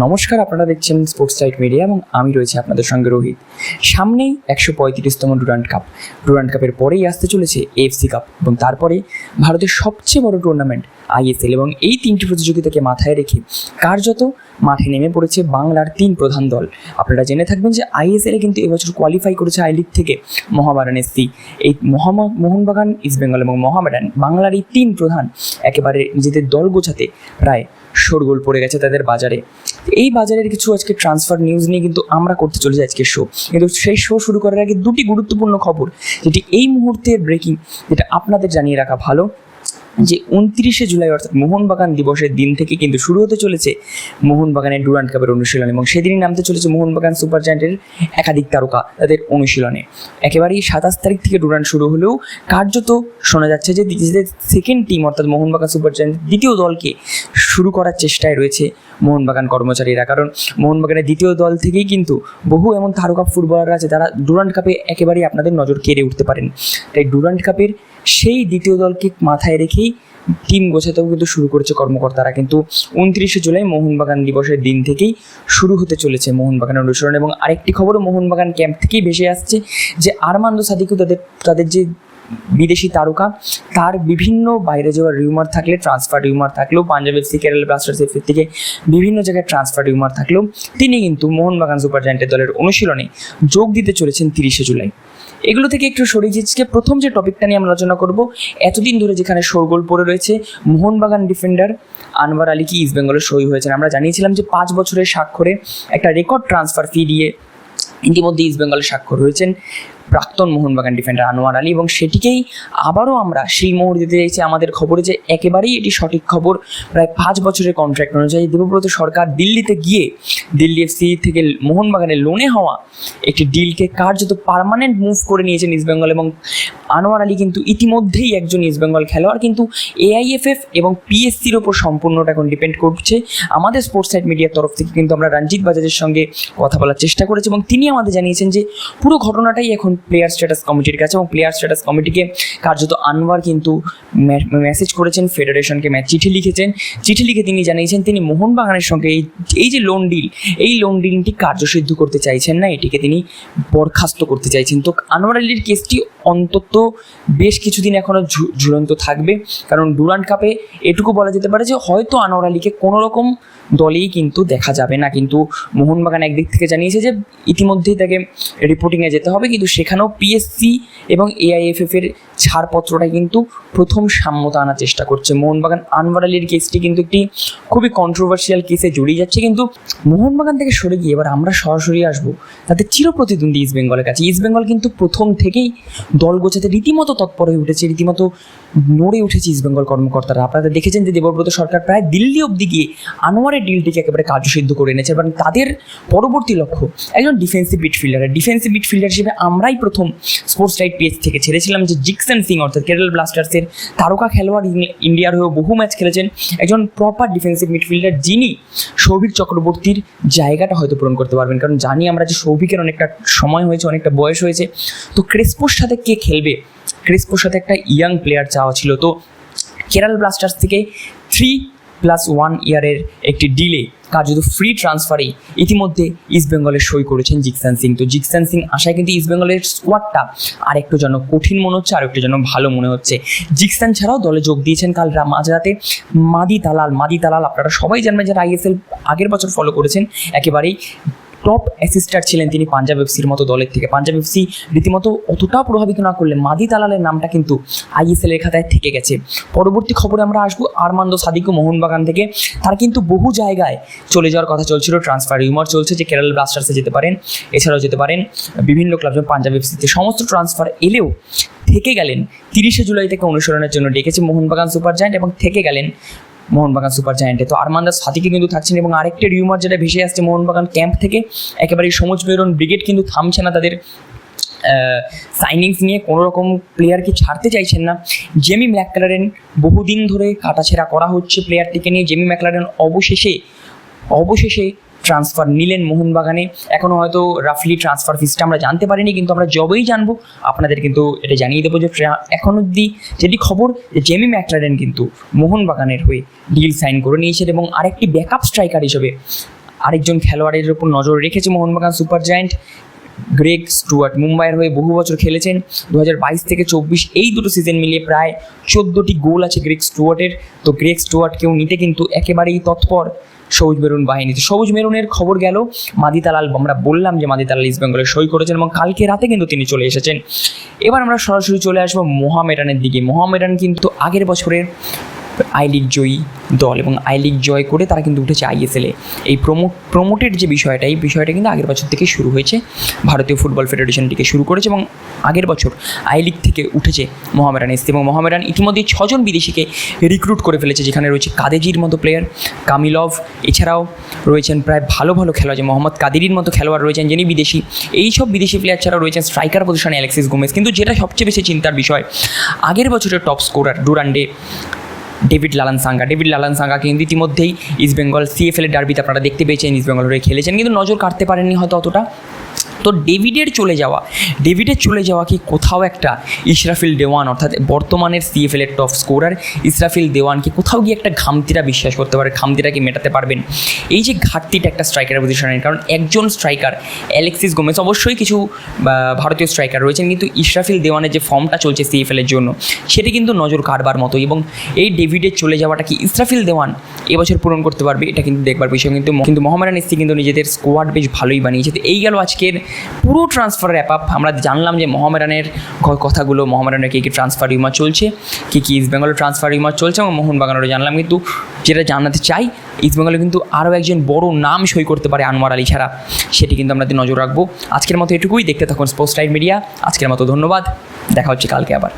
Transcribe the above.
নমস্কার, আপনারা দেখছেন স্পোর্টস সাইট মিডিয়া এবং আমি রয়েছে আপনাদের সঙ্গে রোহিত। সামনেই একশো পঁয়ত্রিশতম ডুরান্ট কাপ ডুরান্ট কাপের পরেই আসতে চলেছে এফসি কাপ এবং তারপরে ভারতের সবচেয়ে বড় টুর্নামেন্ট আইএসএল এবং এই তিনটি প্রতিযোগিতাকে মাথায় রেখে কার্যত মাঠে নেমে পড়েছে বাংলার তিন প্রধান দল। আপনারা জেনে থাকবেন যে আইএসএলে কিন্তু এবছর কোয়ালিফাই করেছে আই লিগ থেকে মহাবারান এসসি এই মহামা মোহনবাগান ইস্টবেঙ্গল এবং মহামেডান বাংলার এই তিন প্রধান একেবারে নিজেদের দল গোছাতে প্রায় শোরগোল পড়ে গেছে তাদের বাজারে। এই বাজারের কিছু আজকে ট্রান্সফার নিউজ নিয়ে কিন্তু আমরা করতে চলেছি আজকে শো কিন্তু সেই শো শুরু করার আগে দুটি গুরুত্বপূর্ণ খবর, যেটি এই মুহূর্তের ব্রেকিং যেটা আপনাদের জানিয়ে রাখা ভালো। যে উনত্রিশে জুলাই, অর্থাৎ মোহনবাগান দিবসের দিন থেকে কিন্তু শুরু হতে চলেছে মোহনবাগানের ডুরান্ট কাপের অনুশীলন এবং সেদিনই নামতে চলেছে মোহনবাগান সুপার জায়েন্টের একাধিক তারকা তাদের অনুশীলনে। একেবারেই সাতাশ তারিখ থেকে ডুরান্ট শুরু হলেও কার্যত শোনা যাচ্ছে যে সেকেন্ড টিম অর্থাৎ মোহনবাগান সুপার জায়েন্ট দ্বিতীয় দলকে শুরু করার চেষ্টায় রয়েছে মোহনবাগান কর্মচারীরা। কারণ মোহনবাগানের দ্বিতীয় দল থেকেই কিন্তু বহু এমন তারকা ফুটবলার আছে, যারা ডুরান্ট কাপে একেবারেই আপনাদের নজর কেড়ে উঠতে পারেন। তাই ডুরান্ট কাপের সেই দ্বিতীয় দলকে মাথায় রেখেই টিম গোছাতেও কিন্তু শুরু করেছে কর্মকর্তারা। কিন্তু উনত্রিশে জুলাই মোহনবাগান দিবসের দিন থেকেই শুরু হতে চলেছে মোহনবাগানের অনুসরণ এবং আরেকটি খবরও মোহনবাগান ক্যাম্প থেকেই ভেসে আসছে যে আরমান্দ সাদিকু তাদের তাদের যে বিদেশি তারকা, তার বিভিন্ন বাইরে যাওয়ার রিউমার থাকলে ট্রান্সফার রিউমার থাকলেও, Punjab FC Kerala Blasters FC থেকে বিভিন্ন জায়গায় ট্রান্সফার রিউমার থাকলেও, তিনি কিন্তু মোহনবাগান সুপার জায়েন্টের দলের অনুশীলনে যোগ দিতে চলেছেন তিরিশে জুলাই। এগুলো থেকে একটু সরিয়ে যাচ্ছে প্রথম যে টপিকটা নিয়ে আমরা আলোচনা করব, এতদিন ধরে যেখানে শোরগোল পড়ে রয়েছে, মোহনবাগান ডিফেন্ডার আনোয়ার আলী কি ইস্ট বেঙ্গলের সই হয়েছেন? আমরা জানিয়েছিলাম যে পাঁচ বছরের স্বাক্ষরে একটা রেকর্ড ট্রান্সফার ফি দিয়ে ইতিমধ্যে ইস্ট বেঙ্গলে স্বাক্ষর হয়েছেন। প্রাক্তন মোহনবাগান ডিফেন্ডার আনোয়ার আলী এবং সেটিকেই আবারও আমরা সেই মোহর দিতে চাইছি। আমাদের খবরে যে একেবারেই এটি সঠিক খবর, প্রায় পাঁচ বছরের কন্ট্রাক্ট অনুযায়ী দেবব্রত সরকার দিল্লিতে গিয়ে দিল্লি এফসি থেকে মোহনবাগানের লোনে হওয়া একটি ডিলকে কার্যত পারমানেন্ট মুভ করে নিয়েছেন ইস্ট বেঙ্গল এবং আনোয়ার আলী কিন্তু ইতিমধ্যেই একজন ইস্ট বেঙ্গল খেলোয়াড়। কিন্তু এআইএফএফ এবং পিএসসির ওপর সম্পূর্ণটা এখন ডিপেন্ড করছে। আমাদের স্পোর্টস সাইট মিডিয়ার তরফ থেকে কিন্তু আমরা রঞ্জিত বাজাজের সঙ্গে কথা বলার চেষ্টা করেছি এবং তিনি আমাদের জানিয়েছেন যে পুরো ঘটনাটাই এখন প্লেয়ার স্ট্যাটাস কমিটির কাছে এবং প্লেয়ার স্ট্যাটাস কমিটিকে কার্যত আনোয়ার কিন্তু মেসেজ করেছেন ফেডারেশনকে চিঠি লিখেছেন। চিঠি লিখে তিনি জানিয়েছেন, তিনি মোহনবাগানের সঙ্গে এই এই যে লোন ডিল এই লোন ডিলটি কার্যসিদ্ধ করতে চাইছেন না, এটিকে তিনি বরখাস্ত করতে চাইছেন। তো আনোয়ার আলীর কেসটি অন্তত বেশ কিছুদিন এখনও ঝুলন্ত থাকবে। কারণ ডুরান্ট কাপে এটুকু বলা যেতে পারে যে, হয়তো আনোয়ার আলীকে কোনো রকম দলেই কিন্তু দেখা যাবে না। কিন্তু মোহনবাগান একদিক থেকে জানিয়েছে যে, ইতিমধ্যেই তাকে রিপোর্টিংয়ে যেতে হবে। কিন্তু সেখানেও পিএসসি এবং এআইএফএফ এর ছাড়পত্রটা কিন্তু প্রথম সাম্যতা আনার চেষ্টা করছে। মোহনবাগান আনওয়ার আলীর কেসটি কিন্তু একটি খুবই কন্ট্রোভার্সিয়াল কেসে জড়িয়ে যাচ্ছে। কিন্তু মোহনবাগান থেকে সরে গিয়ে এবার আমরা সরাসরি আসব তাদের চিরপ্রতিদ্বন্দ্বী ইস্ট বেঙ্গলের কাছে। ইস্ট বেঙ্গল কিন্তু প্রথম থেকেই দল গোছাতে রীতিমতো তৎপর হয়ে উঠেছে, রীতিমতো নড়ে উঠেছে ইস্ট বেঙ্গল কর্মকর্তারা। আপনারা দেখেছেন যে দেবব্রত সরকার প্রায় দিল্লি অবধি গিয়ে আনোয়ারের ডিলটিকে একেবারে কার্যসিদ্ধ করে এনেছে এবং তাদের পরবর্তী লক্ষ্য একজন ডিফেন্সিভ মিডফিল্ডার ডিফেন্সিভ মিডফিল্ডার হিসেবে আমরাই প্রথম স্পোর্টস রাইট পেজ থেকে ছেড়েছিলাম যে জিকসন সিং, অর্থাৎ কেরল ব্লাস্টার্সের তারকা খেলোয়াড় ইন্ডিয়ার হয়েও বহু ম্যাচ খেলেছেন। একজন প্রপার ডিফেন্সিভ মিডফিল্ডার যিনি সৌভিক চক্রবর্তীর জায়গাটা হয়তো পূরণ করতে পারবেন। কারণ জানি আমরা যে সৌভিকের অনেকটা সময় হয়েছে, অনেকটা বয়স হয়েছে। তো ক্রেসপোর সাথে কে খেলবে? ক্রেসপোর সাথে একটা ইয়াং প্লেয়ার চাওয়া ছিল। তো কেরাল ব্লাস্টার্স থেকে থ্রি প্লাস ওয়ান ইয়ারের একটি ডিলে কার্যত ফ্রি ট্রান্সফারে ইতিমধ্যে ইস্ট বেঙ্গলে সই করেছেন জিকসান সিং তো জিকসান সিং আশায় কিন্তু ইস্ট বেঙ্গলের স্কোয়াডটা আর একটু যেন কঠিন মনে হচ্ছে আর একটু যেন ভালো মনে হচ্ছে। জিকসান ছাড়াও দলে যোগ দিয়েছেন কাল মাঝরাতে মাদি তালাল মাদি তালাল আপনারা সবাই জানবেন যারা আইএসএল আগের বছর ফলো করেছেন, একেবারেই টপ অ্যাসিস্টার ছিলেন তিনি পাঞ্জাব এফসির মতো দলের থেকে। পাঞ্জাব এফসি রীতিমতো অতটাও প্রভাবিত না করলে মাদি তালালের নামটা কিন্তু আইএসএল এর খাতায় থেকে গেছে। পরবর্তী খবরে আমরা আসব আরমান্দ সাদিকু মোহনবাগান থেকে। তারা কিন্তু বহু জায়গায় চলে যাওয়ার কথা চলছিল ট্রান্সফার রিউমার চলছে যে কেরাল ব্লাস্টার্সে যেতে পারেন, এছাড়াও যেতে পারেন বিভিন্ন ক্লাব যেমন পাঞ্জাব এফসিতে সমস্ত ট্রান্সফার এলেও থেকে গেলেন তিরিশে জুলাই থেকে অনুসরণের জন্য ডেকেছে মোহনবাগান সুপার জায়েন্ট এবং থেকে গেলেন মোহনবাগান সুপার জায়েন্টে। তো আরমানদাস হাতিকে কিন্তু থাকছেন এবং আরেকটা রিউমার যেটা ভেসে আসছে মোহনবাগান ক্যাম্প থেকে, একেবারে সমুজ মেরন ব্রিগেড কিন্তু থামছে না তাদের সাইনিংস নিয়ে। কোনো রকম প্লেয়ারকে ছাড়তে চাইছেন না। জেমি ম্যাকলারেন বহুদিন ধরে কাটাছেড়া করা হচ্ছে প্লেয়ারটিকে নিয়ে। জেমি ম্যাকলারেন অবশেষে অবশেষে ট্রান্সফার নিলেন মোহনবাগানে। এখনও হয়তো রাফলি ট্রান্সফার ফিসটা আমরা জানতে পারিনি, কিন্তু আমরা যবেই জানব, আপনাদের কিন্তু এটা জানিয়ে দেবো যে এখন অব্দি যেটি খবর, যে জেমি ম্যাকলারেন কিন্তু মোহনবাগানের হয়ে ডিল সাইন করে নিয়েছেন এবং আরেকটি ব্যাকআপ স্ট্রাইকার হিসেবে আরেকজন খেলোয়াড়ের উপর নজর রেখেছে Mohunbagan super giant. Greg Stewart মুম্বাইয়ের হয়ে বহু বছর খেলেছেন। দু হাজার বাইশ থেকে চব্বিশ এই দুটো সিজন মিলিয়ে প্রায় চোদ্দোটি গোল আছে গ্রেগ স্টুয়ার্টের। তো গ্রেগ স্টুয়ার্টকেও নিতে কিন্তু একেবারেই তৎপর। সবুজ মেরুন বাহিনীতে সবুজ মেরুনের খবর গেল মাদিতালাল আমরা বললাম যে মাদিতালাল ইস্ট বেঙ্গলে সই করেছেন এবং কালকে রাতে কিন্তু তিনি চলে এসেছেন। এবার আমরা সরাসরি চলে আসব মোহামেডানের দিকে। মোহামেডান কিন্তু আগের বছরের আই লিগ জয়ী দল এবং আই লিগ জয় করে তারা কিন্তু উঠেছে আইএসএলে এই প্রমোট প্রমোটেড যে বিষয়টা, এই বিষয়টা কিন্তু আগের বছর থেকে শুরু হয়েছে। ভারতীয় ফুটবল ফেডারেশন থেকে শুরু করেছে এবং আগের বছর আই লিগ থেকে উঠেছে মোহামেডান এসছে এবং মোহামেডান ইতিমধ্যেই ছজন বিদেশিকে রিক্রুট করে ফেলেছে, যেখানে রয়েছে কাদেজির মতো প্লেয়ার কামিলভ, এছাড়াও রয়েছেন প্রায় ভালো ভালো খেলোয়াড়, যে মোহাম্মদ কাদিরির মতো খেলোয়াড় রয়েছেন যিনি বিদেশি। এই সব বিদেশি প্লেয়ার ছাড়াও রয়েছেন স্ট্রাইকার পজিশনে অ্যালেক্সিস গোমেজ। কিন্তু যেটা সবচেয়ে বেশি চিন্তার বিষয়, আগের বছরের টপ স্কোরার ডুরান্ডে David Lalhlansanga. David Lalhlansanga কিন্তু ইতিমধ্যেই ইস্ট বেঙ্গল সিএফএল এর ডার্বিতে আপনারা দেখতে পেয়েছেন ইস্ট বেঙ্গল হয়ে খেলেছেন, কিন্তু নজর কাটতে পারেননি হয়তো অতটা। তো ডেভিডের চলে যাওয়া। ডেভিডের চলে যাওয়া কি কোথাও একটা ইসরাফিল দেওয়ান, অর্থাৎ বর্তমানের সিএফএল এর টপ স্কোরার ইসরাফিল দেওয়ানকে কোথাও গিয়ে একটা ঘামতিরা বিশ্বাস করতে পারে ঘামতিটাকে মেটাতে পারবেন? এই যে ঘাটতিটা একটা স্ট্রাইকারের পজিশনের কারণ একজন স্ট্রাইকার অ্যালেক্সিস গোমেস অবশ্যই কিছু ভারতীয় স্ট্রাইকার রয়েছেন, কিন্তু ইসরাফিল দেওয়ানের যে ফর্মটা চলছে সিএফএল এর জন্য, সেটা কিন্তু নজর কাড়বার মতো, এবং এই ডেভিডের চলে যাওয়াটা কি ইসরাফিল দেওয়ান এবছর পূরণ করতে পারবে, এটা কিন্তু দেখবার বিষয়, কিন্তু কিন্তু মোহামেডান এসসি কিন্তু নিজেদের স্কোয়াড বেশ ভালোই বানিয়েছে। এই গেল আজকের পুরো ট্রান্সফার র্যাপ আপ আমরা জানলাম যে মোহামেডানের কথাগুলো, মোহামেডানের কী কী ট্রান্সফার রিমার চলছে, কী কী ইস্ট বেঙ্গলের ট্রান্সফার রিমার চলছে এবং মোহনবাগানেরও জানলাম কিন্তু যেটা জানাতে চাই ইস্ট বেঙ্গলে কিন্তু আরও একজন বড় নাম সই করতে পারে আনোয়ার আলী ছাড়া, সেটি কিন্তু আমরা নজর রাখব। আজকের মতো এটুকুই, দেখতে থাকুন স্পোর্টস টাইম মিডিয়া আজকের মতো ধন্যবাদ। দেখা হচ্ছে কালকে আবার।